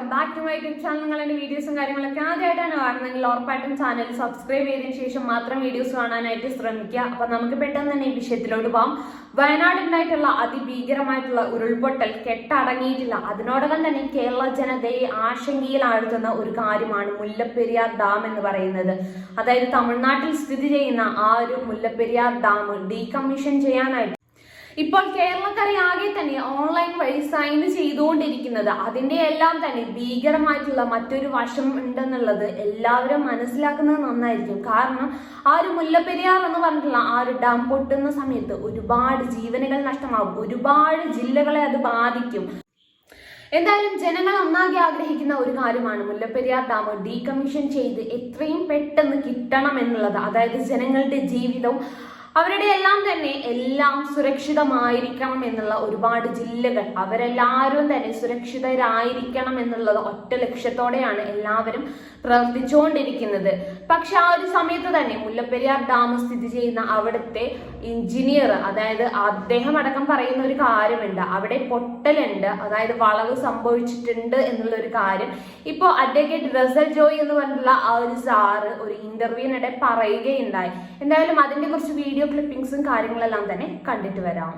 Welcome back to my YouTube channel നിങ്ങൾ എന്റെ വീഡിയോസും കാര്യങ്ങളൊക്കെ ആദ്യമായിട്ടാണ് കാണുന്നതെങ്കിൽ ഉറപ്പായിട്ടും ചാനൽ സബ്സ്ക്രൈബ് ചെയ്തതിനു ശേഷം മാത്രം വീഡിയോസ് കാണാനായിട്ട് ശ്രമിക്കുക. അപ്പൊ നമുക്ക് പെട്ടെന്ന് തന്നെ ഈ വിഷയത്തിലോട്ട് പോകാം വയനാടുണ്ടായിട്ടുള്ള അതിഭീകരമായിട്ടുള്ള ഉരുൾപൊട്ടൽ കെട്ടടങ്ങിയിട്ടില്ല. അതിനോടകം തന്നെ കേരള ജനതയെ ആശങ്കയിലാഴ്ത്തുന്ന ഒരു കാര്യമാണ് മുല്ലപ്പെരിയാർ ഡാം എന്ന് പറയുന്നത്. അതായത് തമിഴ്നാട്ടിൽ സ്ഥിതി ചെയ്യുന്ന ആ ഒരു മുല്ലപ്പെരിയാർ ഡാം ഡീകമ്മീഷൻ ചെയ്യാനായിട്ട് ഇപ്പോൾ കേരളക്കരയാകെ തന്നെ ഓൺലൈൻ വഴി സൈൻ ചെയ്തുകൊണ്ടിരിക്കുന്നത്. അതിന്റെ എല്ലാം തന്നെ ഭീകരമായിട്ടുള്ള മറ്റൊരു വശം ഉണ്ടെന്നുള്ളത് എല്ലാവരും മനസ്സിലാക്കുന്നത് നന്നായിരിക്കും. കാരണം ആ ഒരു മുല്ലപ്പെരിയാർ എന്ന് പറഞ്ഞിട്ടുള്ള ആ ഒരു ഡാം പൊട്ടുന്ന സമയത്ത് ഒരുപാട് ജീവനുകൾ നഷ്ടമാകും. ഒരുപാട് ജില്ലകളെ അത് ബാധിക്കും. എന്തായാലും ജനങ്ങൾ ഒന്നാകെ ആഗ്രഹിക്കുന്ന ഒരു കാര്യമാണ് മുല്ലപ്പെരിയാർ ഡാം ഡീകമ്മീഷൻ ചെയ്ത് എത്രയും പെട്ടെന്ന് കിട്ടണം എന്നുള്ളത്. അതായത് ജനങ്ങളുടെ ജീവിതവും അവരുടെ എല്ലാം തന്നെ എല്ലാം സുരക്ഷിതമായിരിക്കണം എന്നുള്ള ഒരുപാട് ജില്ലകൾ. അവരെല്ലാവരും തന്നെ സുരക്ഷിതരായിരിക്കണം എന്നുള്ളത് ഒറ്റ ലക്ഷ്യത്തോടെയാണ് എല്ലാവരും പ്രവർത്തിച്ചുകൊണ്ടിരിക്കുന്നത്. പക്ഷെ ആ ഒരു സമയത്ത് തന്നെ മുല്ലപ്പെരിയാർ ഡാം സ്ഥിതി ചെയ്യുന്ന അവിടുത്തെ എഞ്ചിനീയർ അതായത് അദ്ദേഹം അടക്കം പറയുന്ന ഒരു കാര്യമുണ്ട്. അവിടെ പൊട്ടലുണ്ട് അതായത് വളവ് സംഭവിച്ചിട്ടുണ്ട് എന്നുള്ള ഒരു കാര്യം. ഇപ്പോൾ അഡ്വക്കേറ്റ് റസൽ ജോയ് എന്ന് പറഞ്ഞിട്ടുള്ള ആ ഒരു സാറ് ഒരു ഇന്റർവ്യൂവിനിടെ പറയുകയുണ്ടായി. എന്തായാലും അതിന്റെ കുറച്ച് വീഡിയോ ക്ലിപ്പിംഗ്സും കാര്യങ്ങളെല്ലാം തന്നെ കണ്ടിട്ട് വരാം.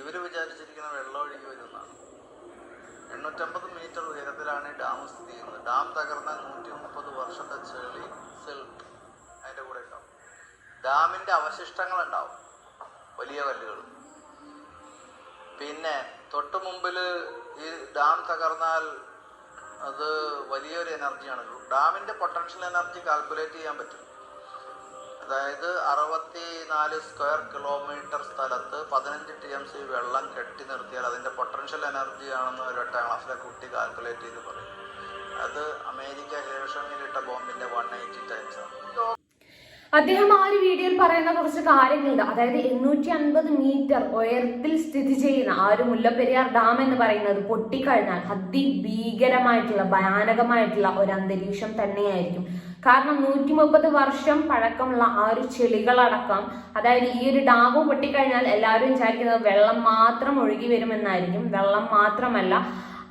ഇവർ വിചാരിച്ചിരിക്കുന്ന വെള്ളം ഒഴുകി വരുന്നതാണ് എണ്ണൂറ്റമ്പത് മീറ്റർ ഉയരത്തിലാണ് ഈ ഡാം സ്ഥിതി ചെയ്യുന്നത്. ഡാം തകർന്ന നൂറ്റി മുപ്പത് വർഷത്തെ ചെളി സിൽക്ക് അതിന്റെ കൂടെ ഉണ്ടാവും. ഡാമിന്റെ അവശിഷ്ടങ്ങൾ ഉണ്ടാവും വലിയ കല്ലുകൾ. പിന്നെ തൊട്ട് മുമ്പിൽ ഈ ഡാം തകർന്നാൽ അത് വലിയൊരു എനർജിയാണ്. ഡാമിന്റെ പൊട്ടൻഷ്യൽ എനർജി കാൽക്കുലേറ്റ് ചെയ്യാൻ പറ്റും. അതായത് അറുപത്തി നാല് സ്ക്വയർ കിലോമീറ്റർ സ്ഥലത്ത് പതിനഞ്ച് ടി എം സി വെള്ളം കെട്ടി നിർത്തിയാൽ അതിന്റെ പൊട്ടൻഷ്യൽ എനർജി ആണെന്ന് ഒരു എട്ടാം ക്ലാസ്സിലെ കുട്ടി കാൽക്കുലേറ്റ് ചെയ്ത് പറയും. അത് അമേരിക്ക ഹിരോഷമയിലിട്ട ബോംബിന്റെ വൺ എയ്റ്റി ടൈംസ് ആണ്. അദ്ദേഹം ആ ഒരു വീഡിയോയിൽ പറയുന്ന കുറച്ച് കാര്യങ്ങളുണ്ട്. അതായത് എണ്ണൂറ്റി അൻപത് മീറ്റർ ഉയരത്തിൽ സ്ഥിതി ചെയ്യുന്ന ആ ഒരു മുല്ലപ്പെരിയാർ ഡാം എന്ന് പറയുന്നത് പൊട്ടിക്കഴിഞ്ഞാൽ അതിഭീകരമായിട്ടുള്ള ഭയാനകമായിട്ടുള്ള ഒരു അന്തരീക്ഷം തന്നെയായിരിക്കും. കാരണം നൂറ്റി മുപ്പത് വർഷം പഴക്കമുള്ള ആ ഒരു ചെളികളടക്കം അതായത് ഈ ഒരു ഡാം പൊട്ടിക്കഴിഞ്ഞാൽ എല്ലാവരും വിചാരിക്കുന്നത് വെള്ളം മാത്രം ഒഴുകി വരുമെന്നായിരിക്കും. വെള്ളം മാത്രമല്ല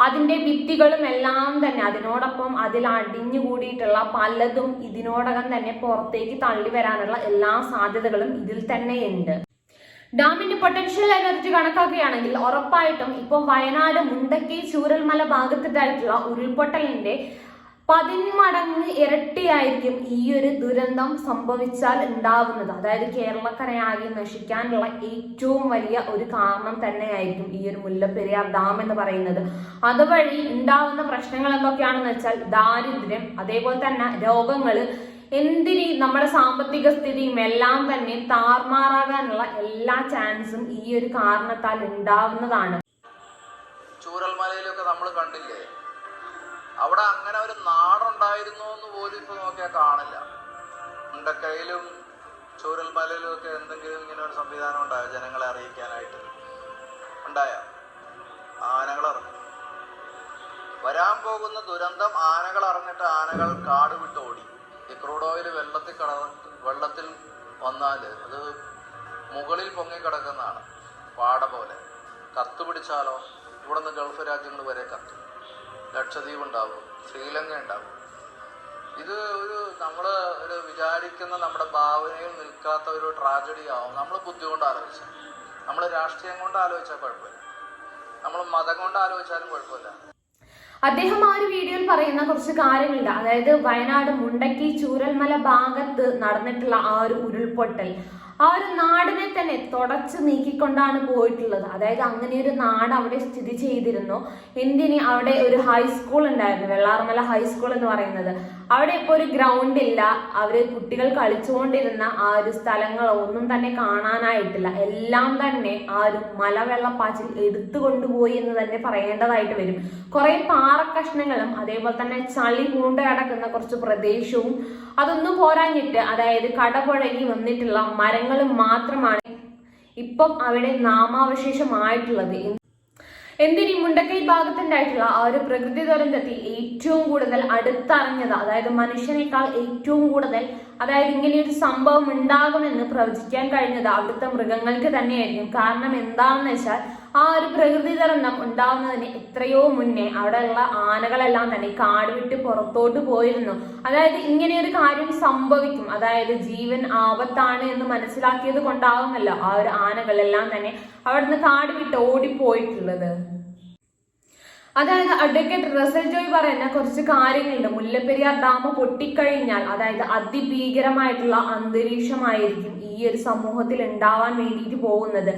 അതിന്റെ ഭിത്തികളും എല്ലാം തന്നെ അതിനോടൊപ്പം അതിൽ അടിഞ്ഞുകൂടിയിട്ടുള്ള പലതും ഇതിനോടകം തന്നെ പുറത്തേക്ക് തള്ളി വരാനുള്ള എല്ലാ സാധ്യതകളും ഇതിൽ തന്നെയുണ്ട്. ഡാമിന്റെ പൊട്ടൻഷ്യൽ എനർജി കണക്കാക്കുകയാണെങ്കിൽ ഉറപ്പായിട്ടും ഇപ്പോൾ വയനാട് മുണ്ടക്കി ചൂരൽമല ഭാഗത്തിട്ടായിട്ടുള്ള ഉരുൾപൊട്ടലിന്റെ പതിന്മടങ്ങ് ഇരട്ടിയായിരിക്കും ഈ ഒരു ദുരന്തം സംഭവിച്ചാൽ ഉണ്ടാവുന്നത്. അതായത് കേരളക്കരയാകെ നശിക്കാനുള്ള ഏറ്റവും വലിയ ഒരു കാരണം തന്നെയായിരിക്കും ഈ ഒരു മുല്ലപ്പെരിയാർ ഡാം എന്ന് പറയുന്നത്. അതുവഴി ഉണ്ടാവുന്ന പ്രശ്നങ്ങൾ എന്തൊക്കെയാണെന്ന് വെച്ചാൽ ദാരിദ്ര്യം അതേപോലെ തന്നെ രോഗങ്ങൾ എന്തിന് നമ്മുടെ സാമ്പത്തിക സ്ഥിതിയും എല്ലാം തന്നെ താർമാറാകാനുള്ള എല്ലാ ചാൻസും ഈ ഒരു കാരണത്താൽ ഉണ്ടാവുന്നതാണ്. ചൂരൽമലയിലൊക്കെ നമ്മൾ കണ്ടില്ലേ? അവിടെ അങ്ങനെ ഒരു നാടുണ്ടായിരുന്നു എന്ന് പോലും ഇപ്പൊ നോക്കിയാൽ കാണില്ല. മുണ്ടക്കയിലും ചൂരൽമലയിലും ഒക്കെ എന്തെങ്കിലും ഇങ്ങനെ ഒരു സംവിധാനം ഉണ്ടായോ ജനങ്ങളെ അറിയിക്കാനായിട്ട്? ഉണ്ടായ? ആനകൾ അറിഞ്ഞു വരാൻ പോകുന്ന ദുരന്തം ആനകൾ അറിഞ്ഞിട്ട് ആനകൾ കാട് വിട്ട് ഓടി. ഈ ക്രൂഡ് ഓയിൽ വെള്ളത്തിൽ കട വെള്ളത്തിൽ വന്നാൽ അത് മുകളിൽ പൊങ്ങി കിടക്കുന്നതാണ്. പാട പോലെ. കത്ത് പിടിച്ചാലോ? ഇവിടുന്ന് ഗൾഫ് രാജ്യങ്ങൾ വരെ കത്തും. ലക്ഷദ്വീപ് ഉണ്ടാവും ശ്രീലങ്ക ഉണ്ടാവും ഇത് ഒരു നമ്മൾ ഒരു വിചാരിക്കുന്ന നമ്മുടെ ഭാവനയിൽ നിൽക്കാത്ത ഒരു ട്രാജഡി ആവും നമ്മൾ ബുദ്ധി കൊണ്ട് ആലോചിച്ചാൽ. നമ്മൾ രാഷ്ട്രീയം കൊണ്ട് ആലോചിച്ചാൽ കുഴപ്പമില്ല. നമ്മൾ മതം കൊണ്ട് ആലോചിച്ചാലും കുഴപ്പമില്ല. അദ്ദേഹം ആ ഒരു വീഡിയോയിൽ പറയുന്ന കുറച്ച് കാര്യങ്ങളുണ്ട്. അതായത് വയനാട് മുണ്ടക്കി ചൂരൽമല ഭാഗത്ത് നടന്നിട്ടുള്ള ആ ഒരു ഉരുൾപൊട്ടൽ. ആ ഒരു നാടിനെ തന്നെ തുടച്ചു നീക്കിക്കൊണ്ടാണ് പോയിട്ടുള്ളത്. അതായത് അങ്ങനെ ഒരു നാട് അവിടെ സ്ഥിതി ചെയ്തിരുന്നു. എന്തിന് അവിടെ ഒരു ഹൈസ്കൂൾ ഉണ്ടായിരുന്നു. വെള്ളാർമല ഹൈസ്കൂൾ എന്ന് പറയുന്നത്. അവിടെ ഇപ്പോൾ ഒരു ഗ്രൗണ്ട് ഇല്ല. അവർ കുട്ടികൾ കളിച്ചുകൊണ്ടിരുന്ന ആ ഒരു സ്ഥലങ്ങൾ ഒന്നും തന്നെ കാണാനായിട്ടില്ല. എല്ലാം തന്നെ ആ ഒരു മലവെള്ളപ്പാച്ചിൽ എടുത്തു കൊണ്ടുപോയി എന്ന് തന്നെ പറയേണ്ടതായിട്ട് വരും. കുറെ പാറക്കഷ്ണങ്ങളും അതേപോലെ തന്നെ ചളി പൂണ്ട് കിടക്കുന്ന കുറച്ച് പ്രദേശവും അതൊന്നും പോരാഞ്ഞിട്ട് അതായത് കടപുഴകി വന്നിട്ടുള്ള മരങ്ങളും മാത്രമാണ് ഇപ്പം അവിടെ നാമാവശേഷമായിട്ടുള്ളത്. എന്തിനീ മുണ്ടക്കൈ ഭാഗത്തുണ്ടായിട്ടുള്ള ആ ഒരു പ്രകൃതി ദുരന്തത്തിൽ ഏറ്റവും കൂടുതൽ അടുത്തറിഞ്ഞത് അതായത് മനുഷ്യനേക്കാൾ ഏറ്റവും കൂടുതൽ അതായത് ഇങ്ങനെ ഒരു സംഭവം ഉണ്ടാകുമെന്ന് പ്രവചിക്കാൻ കഴിഞ്ഞത് അവിടുത്തെ മൃഗങ്ങൾക്ക് തന്നെയായിരിക്കും. കാരണം എന്താണെന്ന് വെച്ചാൽ ആ ഒരു പ്രകൃതി ദുരന്തം ഉണ്ടാവുന്നതിന് എത്രയോ മുന്നേ അവിടെയുള്ള ആനകളെല്ലാം തന്നെ കാട് വിട്ട് പുറത്തോട്ട് പോയിരുന്നു. അതായത് ഇങ്ങനെ ഒരു കാര്യം സംഭവിക്കും. അതായത് ജീവൻ ആപത്താണ് എന്ന് മനസ്സിലാക്കിയത് കൊണ്ടാവുമല്ലോ ആ ഒരു ആനകളെല്ലാം തന്നെ അവിടുന്ന് കാട് വിട്ട് ഓടിപ്പോയിട്ടുള്ളത്. അതായത് അഡ്വക്കേറ്റ് റസൽ ജോയ് പറയുന്ന കുറച്ച് കാര്യങ്ങളുണ്ട്. മുല്ലപ്പെരിയാർ ഡാം പൊട്ടിക്കഴിഞ്ഞാൽ അതായത് അതിഭീകരമായിട്ടുള്ള അന്തരീക്ഷമായിരിക്കും ഈ ഒരു സമൂഹത്തിൽ ഉണ്ടാവാൻ വേണ്ടിയിട്ട് പോകുന്നത്.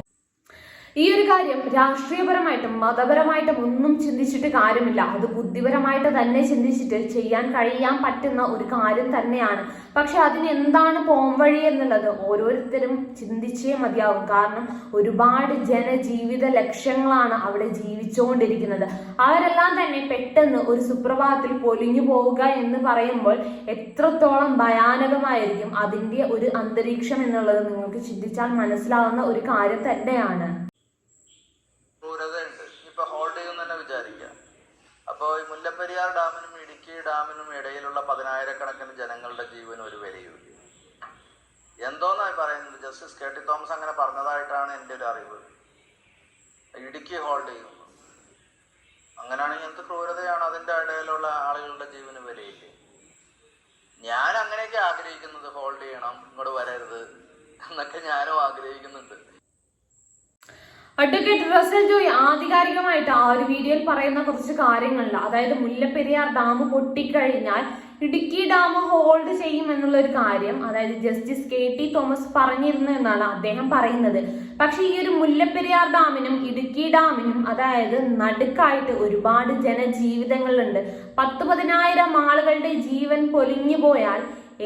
ഈ ഒരു കാര്യം രാഷ്ട്രീയപരമായിട്ടും മതപരമായിട്ടും ഒന്നും ചിന്തിച്ചിട്ട് കാര്യമില്ല. അത് ബുദ്ധിപരമായിട്ട് തന്നെ ചിന്തിച്ചിട്ട് ചെയ്യാൻ കഴിയാൻ പറ്റുന്ന ഒരു കാര്യം തന്നെയാണ്. പക്ഷെ അതിന് എന്താണ് പോംവഴി എന്നുള്ളത് ഓരോരുത്തരും ചിന്തിച്ചേ മതിയാവും. കാരണം ഒരുപാട് ജനജീവിത ലക്ഷ്യങ്ങളാണ് അവിടെ ജീവിച്ചുകൊണ്ടിരിക്കുന്നത്. അവരെല്ലാം തന്നെ പെട്ടെന്ന് ഒരു സുപ്രഭാതത്തിൽ പൊലിഞ്ഞു പോവുക എന്ന് പറയുമ്പോൾ എത്രത്തോളം ഭയാനകമായിരിക്കും അതിന്റെ ഒരു അന്തരീക്ഷം എന്നുള്ളത് നിങ്ങൾക്ക് ചിന്തിച്ചാൽ മനസ്സിലാവുന്ന ഒരു കാര്യം തന്നെയാണ് ക്രൂരതയുണ്ട് ഇപ്പൊ ഹോൾഡ് ചെയ്യുന്ന തന്നെ വിചാരിക്കാം അപ്പോൾ ഈ മുല്ലപ്പെരിയാർ ഡാമിനും ഇടുക്കി ഡാമിനും ഇടയിലുള്ള പതിനായിരക്കണക്കിന് ജനങ്ങളുടെ ജീവൻ ഒരു വിലയുമില്ല. എന്തോന്നായി പറയുന്നത്? ജസ്റ്റിസ് കെ ടി തോമസ് അങ്ങനെ പറഞ്ഞതായിട്ടാണ് എന്റെ ഒരു അറിവ്. ഇടുക്കി ഹോൾഡ് ചെയ്യുന്നു. അങ്ങനെയാണെങ്കിൽ എന്ത് ക്രൂരതയാണ് അതിന്റെ ഇടയിലുള്ള ആളുകളുടെ ജീവന് വിലയില്ലേ? ഞാൻ അങ്ങനെയൊക്കെ ആഗ്രഹിക്കുന്നത് ഹോൾഡ് ചെയ്യണം ഇങ്ങോട്ട് വരരുത് എന്നൊക്കെ ഞാനും ആഗ്രഹിക്കുന്നുണ്ട്. അഡ്വക്കേറ്റ് റസൽ ജോയ് ആധികാരികമായിട്ട് ആ ഒരു വീഡിയോയിൽ പറയുന്ന കുറച്ച് കാര്യങ്ങളില്ല അതായത് മുല്ലപ്പെരിയാർ ഡാം പൊട്ടിക്കഴിഞ്ഞാൽ ഇടുക്കി ഡാം ഹോൾഡ് ചെയ്യും എന്നുള്ള ഒരു കാര്യം അതായത് ജസ്റ്റിസ് കെ ടി തോമസ് പറഞ്ഞിരുന്നു എന്നാണ് അദ്ദേഹം പറയുന്നത്. പക്ഷെ ഈ ഒരു മുല്ലപ്പെരിയാർ ഡാമിനും ഇടുക്കി ഡാമിനും അതായത് നടുക്കായിട്ട് ഒരുപാട് ജനജീവിതങ്ങളുണ്ട്. പത്ത് പതിനായിരം ആളുകളുടെ ജീവൻ പൊലിഞ്ഞു പോയാൽ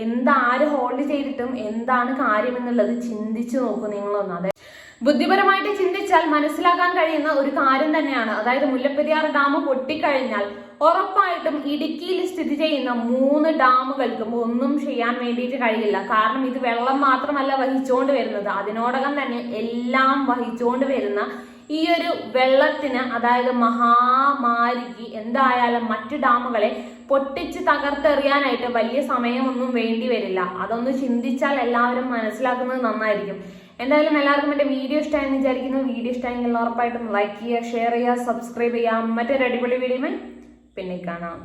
എന്താര് ഹോൾഡ് ചെയ്തിട്ടും എന്താണ് കാര്യം എന്നുള്ളത് ചിന്തിച്ചു നോക്കൂ നിങ്ങളൊന്ന്. അതായത് ബുദ്ധിപരമായിട്ട് ചിന്തിച്ചാൽ മനസ്സിലാക്കാൻ കഴിയുന്ന ഒരു കാര്യം തന്നെയാണ്. അതായത് മുല്ലപ്പെരിയാർ ഡാം പൊട്ടിക്കഴിഞ്ഞാൽ ഉറപ്പായിട്ടും ഇടുക്കിയിൽ സ്ഥിതി ചെയ്യുന്ന മൂന്ന് ഡാമുകൾക്കും ഒന്നും ചെയ്യാൻ വേണ്ടിയിട്ട് കഴിയില്ല. കാരണം ഇത് വെള്ളം മാത്രമല്ല വഹിച്ചുകൊണ്ട് വരുന്നത്. അതിനോടകം തന്നെ എല്ലാം വഹിച്ചുകൊണ്ട് വരുന്ന ഈ ഒരു വെള്ളത്തിന് അതായത് മഹാമാരിക്ക് എന്തായാലും മറ്റു ഡാമുകളെ പൊട്ടിച്ച് തകർത്തെറിയാനായിട്ട് വലിയ സമയമൊന്നും വേണ്ടി വരില്ല. അതൊന്ന് ചിന്തിച്ചാൽ എല്ലാവരും മനസ്സിലാക്കുന്നത് നന്നായിരിക്കും. എന്തായാലും എല്ലാവർക്കും എന്റെ വീഡിയോ ഇഷ്ടമായെന്ന് വിചാരിക്കുന്നു. വീഡിയോ ഇഷ്ടമായെങ്കിൽ ഉറപ്പായിട്ടും ലൈക്ക് ചെയ്യുക ഷെയർ ചെയ്യുക സബ്സ്ക്രൈബ് ചെയ്യുക. മറ്റൊരു അടിപൊളി വീഡിയോ പിന്നെ കാണാം.